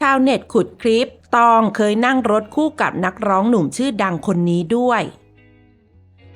ชาวเน็ตขุดคลิป ตองเคยนั่งรถคู่กับนักร้องหนุ่มชื่อดังคนนี้ด้วย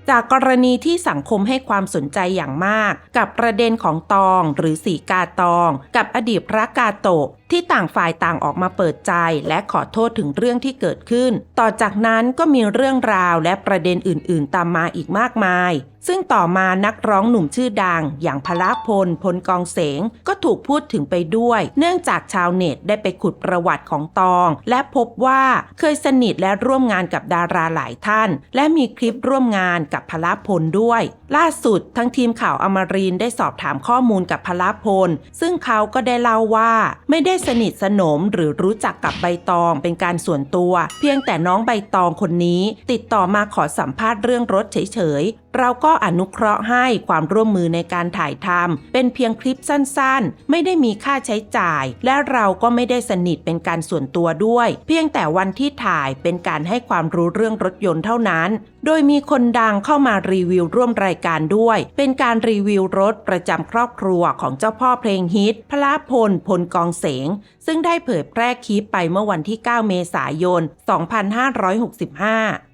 จากกรณีที่สังคมให้ความสนใจอย่างมาก กับประเด็นของตองหรือสีกาตอง กับอดีตพระกาโตะที่ต่างฝ่ายต่างออกมาเปิดใจและขอโทษถึงเรื่องที่เกิดขึ้น ต่อจากนั้นก็มีเรื่องราวและประเด็นอื่น ๆ ตามมาอีกมากมาย ซึ่งต่อมานักร้องหนุ่มชื่อดัง อย่างพละพล พลกองเสง ก็ถูกพูดถึงไปด้วย เนื่องจากชาวเน็ตได้ไปขุดประวัติของตอง และพบว่าเคยสนิทและร่วมงานกับดาราหลายท่าน และมีคลิปร่วมงานกับพละพลด้วย ล่าสุดทั้งทีมข่าวอมรินได้สอบถามข้อมูลกับพละพล ซึ่งเขาก็ได้เล่าว่าไม่ได้สนิทสนมหรือรู้จักกับใบตองเป็นการส่วนตัว เพียงแต่น้องใบตองคนนี้ ติดต่อมาขอสัมภาษณ์เรื่องรถเฉยๆ เราก็อนุเคราะห์ให้ความร่วมมือในการถ่ายทำเป็นเพียงคลิปสั้นๆ ไม่ได้มีค่าใช้จ่าย และเราก็ไม่ได้สนิทเป็นการส่วนตัวด้วย เพียงแต่วันที่ถ่ายเป็นการให้ความรู้เรื่องรถยนต์เท่านั้น โดยมีคนดังเข้ามารีวิวร่วมรายการด้วย เป็นการรีวิวรถประจำครอบครัวของเจ้าพ่อเพลงฮิตพระพลพลกองเสง ซึ่งได้เผยแพร่คลิปไปเมื่อวันที่ 9 เมษายน 2565